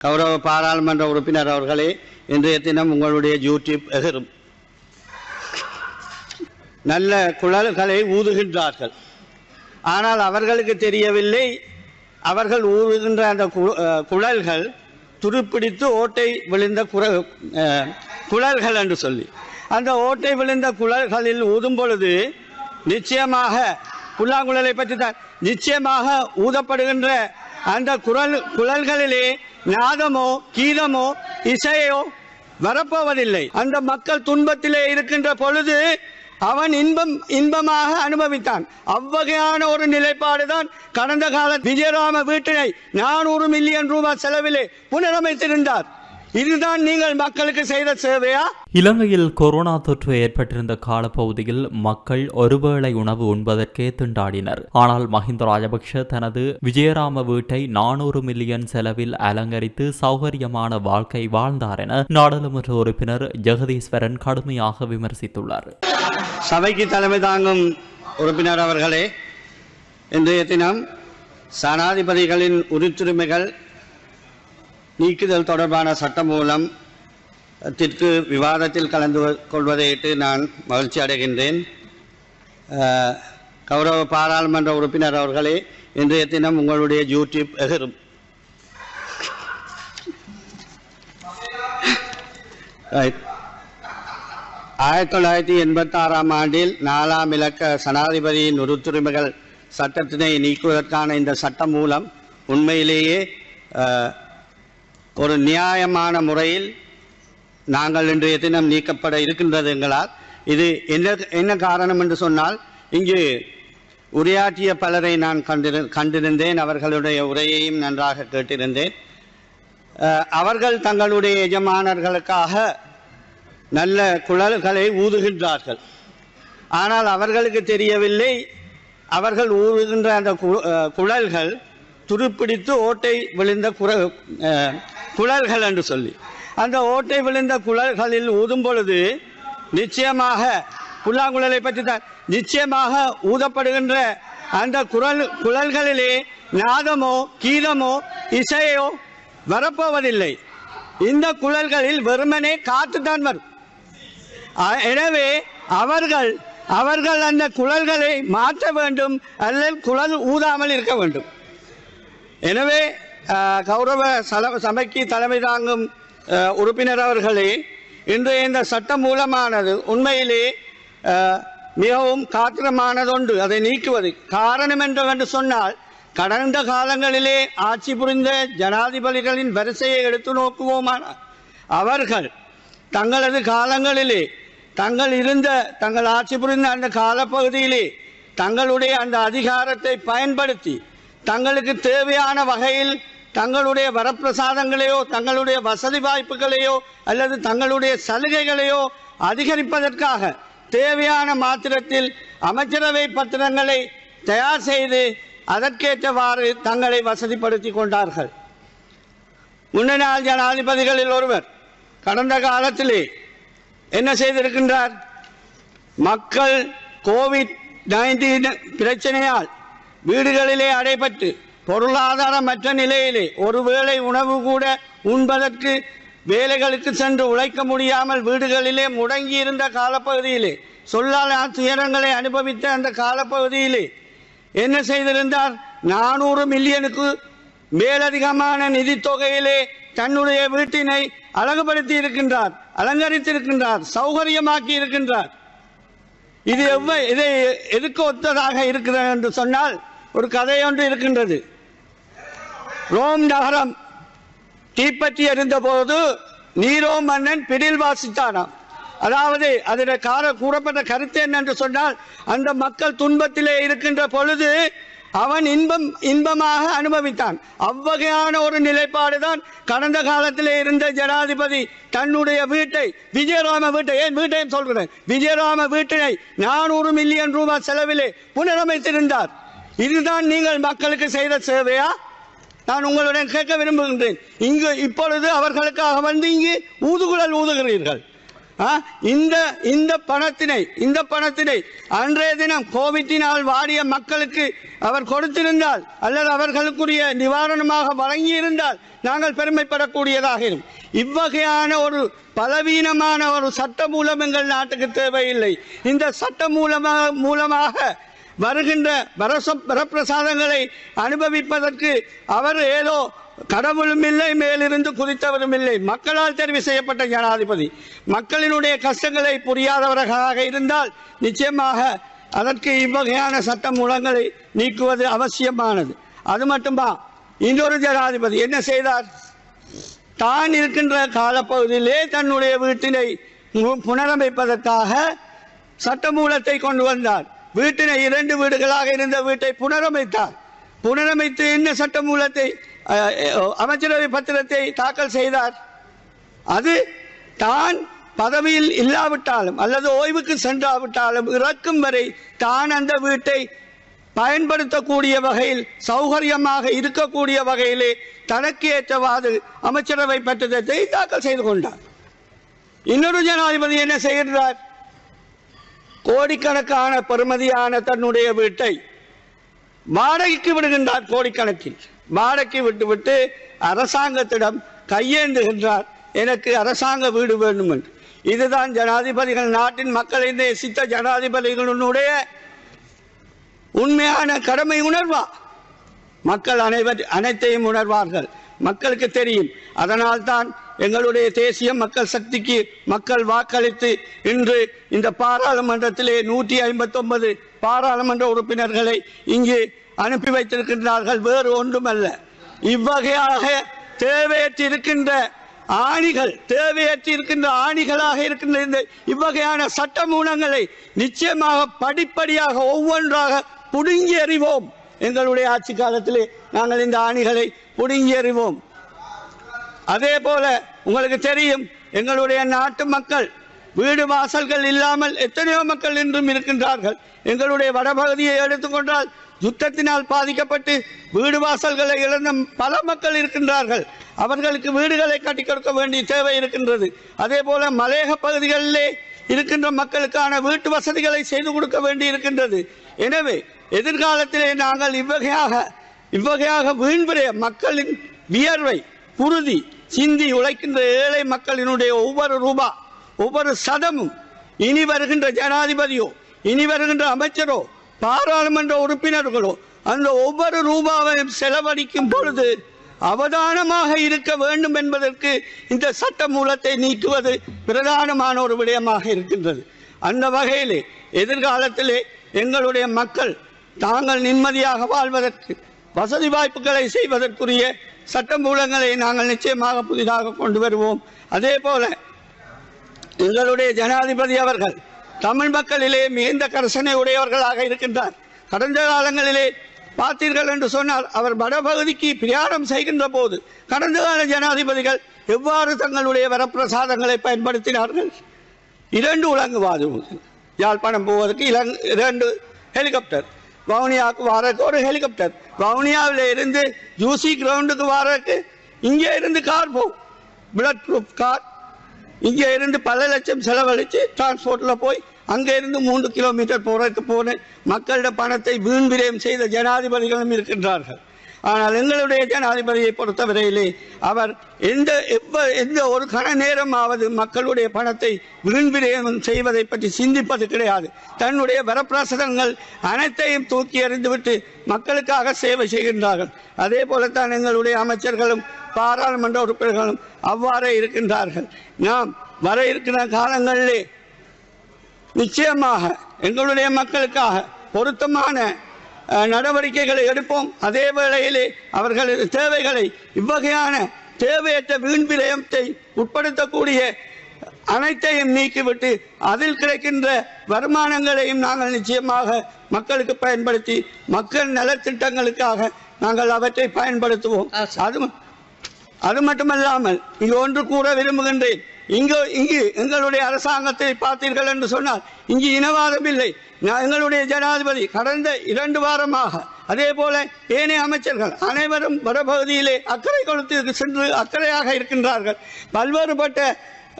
கௌரவ பாராளுமன்ற உறுப்பினர் அவர்களே இன்றைய தினம் உங்களுடைய யூடியூப் எகரும் நல்ல குழல்களை ஊதுகின்றார்கள். ஆனால் அவர்களுக்கு தெரியவில்லை. அவர்கள் ஊதுகின்ற அந்த அஹ் குழல்கள் துருப்பிடித்து ஓட்டை விழுந்த குர குழல்கள் என்று சொல்லி. அந்த ஓட்டை விழுந்த குழல்களில் ஊதும் பொழுது நிச்சயமாக புல்லாங்குழலை பற்றி தான் நிச்சயமாக ஊதப்படுகின்ற அந்த குரல் குழல்களிலே நாதமோ கீதமோ இசையோ வரப்போவதில்லை. அந்த மக்கள் துன்பத்திலே இருக்கின்ற பொழுது அவன் இன்பம் இன்பமாக அனுபவித்தான். அவ்வகையான ஒரு நிலைப்பாடுதான் கடந்த கால விஜயராம வீட்டினை நானூறு மில்லியன் ரூபாய் செலவிலே புனரமைத்திருந்தார். இதுதான் நீங்கள் மக்களுக்கு செய்த சேவையா? இலங்கையில் கொரோனா தொற்று ஏற்பட்டிருந்த காலப்பகுதியில் மக்கள் ஒருவேளை உணவு உண்பதற்கே திண்டாடினர். ஆனால் மஹிந்த ராஜபக்ஷ தனது விஜயராம வீட்டை நானூறு மில்லியன் செலவில் அலங்கரித்து சௌகரியமான வாழ்க்கை வாழ்ந்தார் என நாடாளுமன்ற உறுப்பினர் ஜெகதீஸ்வரன் கடுமையாக விமர்சித்துள்ளார். சபைக்கு தலைமை தாங்கும் உறுப்பினர் அவர்களே இன்றைய தினம் சனாதிபதிகளின் உரித்துரிமைகள் நீக்குதல் தொடர்பான சட்டமூலம் திற்கு விவாதத்தில் கலந்து கொள்வதையிட்டு நான் மகிழ்ச்சி அடைகின்றேன். கௌரவ பாராளுமன்ற உறுப்பினர் அவர்களே இன்றைய தினம் உங்களுடைய யூடியூப் எகரும். ஆயிரத்தி தொள்ளாயிரத்தி எண்பத்தி ஆறாம் ஆண்டில் நாலாம் இலக்க சனாதிபதியின் உறுத்துரிமைகள் சட்டத்தினை நீக்குவதற்கான இந்த சட்டம் மூலம் உண்மையிலேயே ஒரு நியாயமான முறையில் நாங்கள் இன்றைய தினம் நீக்கப்பட இருக்கின்றது எங்களால் இது என்ன என்ன காரணம் என்று சொன்னால் இங்கு உரையாற்றிய பலரை நான் கண்டிரு கண்டிருந்தேன் அவர்களுடைய உரையையும் நன்றாக கேட்டிருந்தேன். அவர்கள் தங்களுடைய எஜமானர்களுக்காக நல்ல குழல்களை ஊதுகின்றார்கள். ஆனால் அவர்களுக்கு தெரியவில்லை அவர்கள் ஊதுகின்ற அந்த குழல்கள் துருப்பிடித்து ஓட்டை விழுந்த குர குழல்கள் என்று சொல்லி. அந்த ஓட்டை விழுந்த குழல்களில் ஊதும் பொழுது நிச்சயமாக புல்லாங்குழலை பற்றி தான் நிச்சயமாக ஊதப்படுகின்ற அந்த குரல் குழல்களிலே நாதமோ கீதமோ இசையோ வரப்போவதில்லை. இந்த குழல்களில் வெறுமனே காற்றுத்தான் வரும். எனவே அவர்கள் அவர்கள் அந்த குழல்களை மாற்ற வேண்டும் அல்லது குழல் ஊதாமல் இருக்க வேண்டும். எனவே கௌரவ சல சபைக்கு தலைமை தாங்கும் உறுப்பினர் அவர்களே இன்றைய இந்த சட்டம் மூலமானது உண்மையிலே மிகவும் காத்திரமானதொன்று அதை நீக்குவது. காரணம் என்று சொன்னால் கடந்த காலங்களிலே ஆட்சி புரிந்த ஜனாதிபதிகளின் வரிசையை எடுத்து நோக்குவோமானால் அவர்கள் தங்களது காலங்களிலே தங்கள் இருந்த தங்கள் ஆட்சி புரிந்த அந்த காலப்பகுதியிலே தங்களுடைய அந்த அதிகாரத்தை பயன்படுத்தி தங்களுக்கு தேவையான வகையில் தங்களுடைய வரப்பிரசாதங்களையோ தங்களுடைய வசதி வாய்ப்புகளையோ அல்லது தங்களுடைய சலுகைகளையோ அதிகரிப்பதற்காக தேவையான மாத்திரத்தில் அமைச்சரவை பத்திரங்களை தயார் செய்து அதற்கேற்றவாறு தங்களை வசதிப்படுத்தி கொண்டார்கள். முன்னாள் ஜனாதிபதிகளில் ஒருவர் கடந்த காலத்திலே என்ன செய்திருக்கின்றார்? மக்கள் கோவிட் நைன்டீன் பிரச்சனையால் வீடுகளிலே அடைபட்டு பொருளாதாரமற்ற நிலையிலே ஒருவேளை உணவு கூட உண்பதற்கு வேலைகளுக்கு சென்று உழைக்க முடியாமல் வீடுகளிலே முடங்கி இருந்த காலப்பகுதியிலே சொல்லால் துயரங்களை அனுபவித்த அந்த காலப்பகுதியிலே என்ன செய்திருந்தார்? நானூறு மில்லியனுக்கு மேலதிகமான நிதித்தொகையிலே தன்னுடைய வீட்டினை அழகுபடுத்தி இருக்கின்றார் அலங்கரித்திருக்கின்றார் சௌகரியமாக்கி இருக்கின்றார் இது எவ்வ இதை எதுக்கு ஒத்ததாக இருக்கிறது என்று சொன்னால் ஒரு கதை ஒன்று இருக்கின்றது. ரோம் நகரம் தீப்பற்றி எரிந்தபோது நீரோ மன்னன் பிடில் வாசித்தானாம். அதாவது அதில் கார கூறப்பட்ட கருத்து என்னென்று சொன்னால் அந்த மக்கள் துன்பத்திலே இருக்கின்ற பொழுது அவன் இன்பம் இன்பமாக அனுபவித்தான். அவ்வகையான ஒரு நிலைப்பாடு தான் கடந்த காலத்தில் இருந்த ஜனாதிபதி தன்னுடைய வீட்டை விஜயராம வீட்டை ஏன் வீட்டையும் சொல்கிறேன்? விஜயராம வீட்டினை நானூறு மில்லியன் ரூபாய் செலவிலே புனரமைத்திருந்தார். இதுதான் நீங்கள் மக்களுக்கு செய்த சேவையா? நான் உங்களுடன் கேட்க விரும்புகின்றேன். இங்கு இப்பொழுது அவர்களுக்காக வந்து இங்கு ஊதுகுழல் ஊதுகிறீர்கள். ஆ, இந்த இந்த பணத்தினை இந்த பணத்தினை அன்றைய தினம் கோவிட்டினால் வாடிய மக்களுக்கு அவர் கொடுத்திருந்தால் அல்லது அவர்களுக்குரிய நிவாரணமாக வழங்கியிருந்தால் நாங்கள் பெருமைப்படக்கூடியதாக இவ்வகையான ஒரு பலவீனமான ஒரு சட்ட மூலம் எங்கள் நாட்டுக்கு தேவையில்லை. இந்த சட்ட மூலமாக மூலமாக வருகின்ற வரச வரப்பிரசாதங்களை அனுபவிப்பதற்கு அவர் ஏதோ கடவுளும் இல்லை மேலிருந்து குறித்தவரும் இல்லை. மக்களால் தெரிவு செய்யப்பட்ட ஜனாதிபதி. மக்களினுடைய கஷ்டங்களை புரியாதவர்களாக இருந்தால் நிச்சயமாக அதற்கு இவ்வகையான சட்ட மூலங்களை நீக்குவது அவசியமானது. அது மட்டுமா? இன்னொரு ஜனாதிபதி என்ன செய்தார்? தான் இருக்கின்ற காலப்பகுதியிலே தன்னுடைய வீட்டினை புனரமைப்பதற்காக சட்டமூலத்தை கொண்டு வந்தார். வீட்டினை இரண்டு வீடுகளாக இருந்த வீட்டை புனரமைத்தார். புனரமைத்து என்ன சட்டமூலத்தை மூலத்தை அமைச்சரவை பத்திரத்தை தாக்கல் செய்தார். அது தான் பதவியில் இல்லாவிட்டாலும் அல்லது ஓய்வுக்கு சென்றாவிட்டாலும் இறக்கும் வரை தான் அந்த வீட்டை பயன்படுத்தக்கூடிய வகையில் சௌகரியமாக இருக்கக்கூடிய வகையிலே தனக்கு ஏற்றவாறு அமைச்சரவை பத்திரத்தை தாக்கல் செய்து கொண்டார். இன்னொரு ஜனாதிபதி என்ன செய்கிறார் கோடிக்கணக்கான பெருமதியான தன்னுடைய வீட்டை வாடகைக்கு விடுகின்றார் கோடிக்கணக்கில். வாடகைக்கு விட்டுவிட்டு அரசாங்கத்திடம் கையேந்துகின்றார். எனக்கு அரசாங்க வீடு வேண்டும் என்று இதுதான் ஜனாதிபதிகள் நாட்டின் மக்களை நேசித்த ஜனாதிபதிகளுடைய உண்மையான கடமை உணர்வா? மக்கள் அனைவர் அனைத்தையும் உணர்வார்கள். மக்களுக்கு தெரியும். அதனால்தான் எங்களுடைய தேசிய மக்கள் சக்திக்கு மக்கள் வாக்களித்து இன்று இந்த பாராளுமன்றத்திலே நூற்றி ஐம்பத்தொன்பது பாராளுமன்ற உறுப்பினர்களை இங்கு அனுப்பி வைத்திருக்கின்றார்கள். வேறு ஒன்றுமல்ல. இவ்வகையாக தேவையற்று இருக்கின்ற ஆணிகள் தேவையற்றி இருக்கின்ற ஆணிகளாக இருக்கின்ற இந்த இவ்வகையான சட்ட மூலங்களை நிச்சயமாக படிப்படியாக ஒவ்வொன்றாக புடுங்கி எறிவோம். எங்களுடைய ஆட்சி காலத்திலே நாங்கள் இந்த ஆணிகளை புடுங்கி எறிவோம் அதே போல உங்களுக்கு தெரியும் எங்களுடைய நாட்டு மக்கள் வீடு வாசல்கள் இல்லாமல் எத்தனையோ மக்கள் இன்றும் இருக்கின்றார்கள். எங்களுடைய வடபகுதியை எடுத்துக்கொண்டால் யுத்தத்தினால் பாதிக்கப்பட்டு வீடு வாசல்களை இழந்த பல மக்கள் இருக்கின்றார்கள். அவர்களுக்கு வீடுகளை கட்டிக் கொடுக்க வேண்டிய தேவை இருக்கின்றது. அதே போல மலையக பகுதிகளிலே இருக்கின்ற மக்களுக்கான வீட்டு வசதிகளை செய்து கொடுக்க வேண்டி இருக்கின்றது. எனவே எதிர்காலத்திலே நாங்கள் இவ்வகையாக இவ்வகையாக வீண்விரைய மக்களின் வியர்வை குருதி சிந்தி உழைக்கின்ற ஏழை மக்களினுடைய ஒவ்வொரு ரூபா ஒவ்வொரு சதமும் இனி வருகின்ற ஜனாதிபதியோ இனி வருகின்ற அமைச்சரோ பாராளுமன்ற உறுப்பினர்களோ அந்த ஒவ்வொரு ரூபாவையும் செலவழிக்கும் பொழுது அவதானமாக இருக்க வேண்டும் என்பதற்கு இந்த சட்ட மூலத்தை நீக்குவது பிரதானமான ஒரு விடயமாக இருக்கின்றது. அந்த வகையிலே எதிர்காலத்திலே எங்களுடைய மக்கள் தாங்கள் நிம்மதியாக வாழ்வதற்கு வசதி வாய்ப்புகளை செய்வதற்குரிய சட்ட மூலங்களை நாங்கள் நிச்சயமாக புதிதாக கொண்டு வருவோம். அதே போல எங்களுடைய ஜனாதிபதி அவர்கள் தமிழ் மக்களிலே மிகுந்த கரசனை உடையவர்களாக இருக்கின்றார். கடந்த காலங்களிலே பார்த்தீர்கள் என்று சொன்னால் அவர் வடபகுதிக்கு பிரயாணம் செய்கின்ற போது கடந்த கால ஜனாதிபதிகள் எவ்வாறு தங்களுடைய வரப்பிரசாதங்களை பயன்படுத்தினார்கள்? இரண்டு உலங்குவாது யாழ்ப்பாணம் போவதற்கு இரண்டு ஹெலிகாப்டர் வவுனியாவுக்கு வாரக்கு ஒரு ஹெலிகாப்டர். வவுனியாவில் இருந்து ஜூசி கிரவுண்டுக்கு வாரக்கு இங்கே இருந்து கார் போகும் பிளட் ப்ரூஃப் கார் இங்கே இருந்து பல லட்சம் செலவழித்து டிரான்ஸ்போர்ட்டில் போய் அங்கே இருந்து மூன்று கிலோமீட்டர் போகிறதுக்கு போன மக்களிட பணத்தை வீண் விரயம் செய்த ஜனாதிபதிகளும் இருக்கின்றார்கள். ஆனால் எங்களுடைய ஜனாதிபதியை பொறுத்தவரையிலே அவர் எந்த எப்ப எந்த ஒரு கண நேரமாவது மக்களுடைய பணத்தை வீண் செய்வதை பற்றி சிந்திப்பது கிடையாது. தன்னுடைய வரப்பிரசனங்கள் அனைத்தையும் தூக்கி எறிந்துவிட்டு மக்களுக்காக சேவை செய்கின்றார்கள். அதே போலத்தான் எங்களுடைய அமைச்சர்களும் பாராளுமன்ற உறுப்பினர்களும் அவ்வாறே இருக்கின்றார்கள். நாம் வர இருக்கிற காலங்களிலே நிச்சயமாக எங்களுடைய மக்களுக்காக பொருத்தமான நடவடிக்கைகளை எடுப்போம். அதே வேளையிலே அவர்களது தேவைகளை இவ்வகையான தேவையற்ற வீண் விரயத்தை உட்படுத்தக்கூடிய அனைத்தையும் நீக்கிவிட்டு அதில் கிடைக்கின்ற வருமானங்களையும் நாங்கள் நிச்சயமாக மக்களுக்கு பயன்படுத்தி மக்கள் நலத்திட்டங்களுக்காக நாங்கள் அவற்றை பயன்படுத்துவோம். அது அது மட்டுமல்லாமல் இங்கு ஒன்று கூற விரும்புகின்றேன். இங்கு இங்கு எங்களுடைய அரசாங்கத்தை பார்த்தீர்கள் என்று சொன்னால் இங்கு இனவாதம் இல்லை. நான் எங்களுடைய ஜனாதிபதி கடந்த இரண்டு வாரமாக அதே போல ஏனைய அமைச்சர்கள் அனைவரும் வடபகுதியிலே அக்கறை குளத்திற்கு சென்று அக்கறையாக இருக்கின்றார்கள். பல்வேறுபட்ட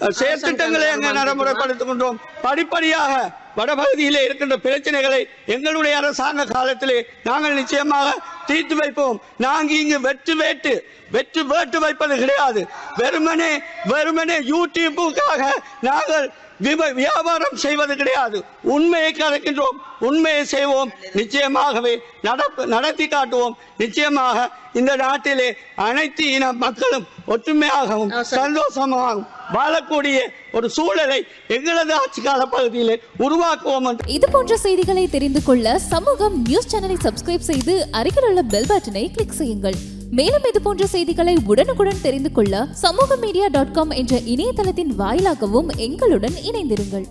செயற்திட்டங்களை அங்கே நடைமுறைப்படுத்துகின்றோம். படிப்படியாக வடபகுதியிலே இருக்கின்ற பிரச்சனைகளை எங்களுடைய அரசாங்க காலத்திலே நாங்கள் நிச்சயமாக தீர்த்து வைப்போம். நாங்கள் இங்கு வெற்று வேட்டு வெற்று வேட்டு வைப்பது கிடையாது. வெறுமனே வெறுமனே யூடியூப்புக்காக நாங்கள் வியாபாரம் செய்வது கிடையாது. உண்மையை கலக்கின்றோம் உண்மையை செய்வோம். நிச்சயமாகவே நடப்பு நடத்தி காட்டுவோம். நிச்சயமாக இந்த நாட்டிலே அனைத்து இன மக்களும் ஒற்றுமையாகவும் சந்தோஷமாகவும் வாழக்கூடிய ஒரு சூழலை எங்களது ஆட்சி கால பகுதியிலே உருவாக்குவோம் இது போன்ற செய்திகளை தெரிந்து கொள்ள சமூகம் நியூஸ் சேனலை சப்ஸ்கிரைப் செய்து அருகில் உள்ள பெல் பட்டனை கிளிக் செய்யுங்கள். மேலும் இது போன்ற செய்திகளை உடனுக்குடன் தெரிந்து கொள்ள சமூக மீடியா டாட் காம் என்ற இணையதளத்தின் வாயிலாகவும் எங்களுடன் இணைந்திருங்கள்.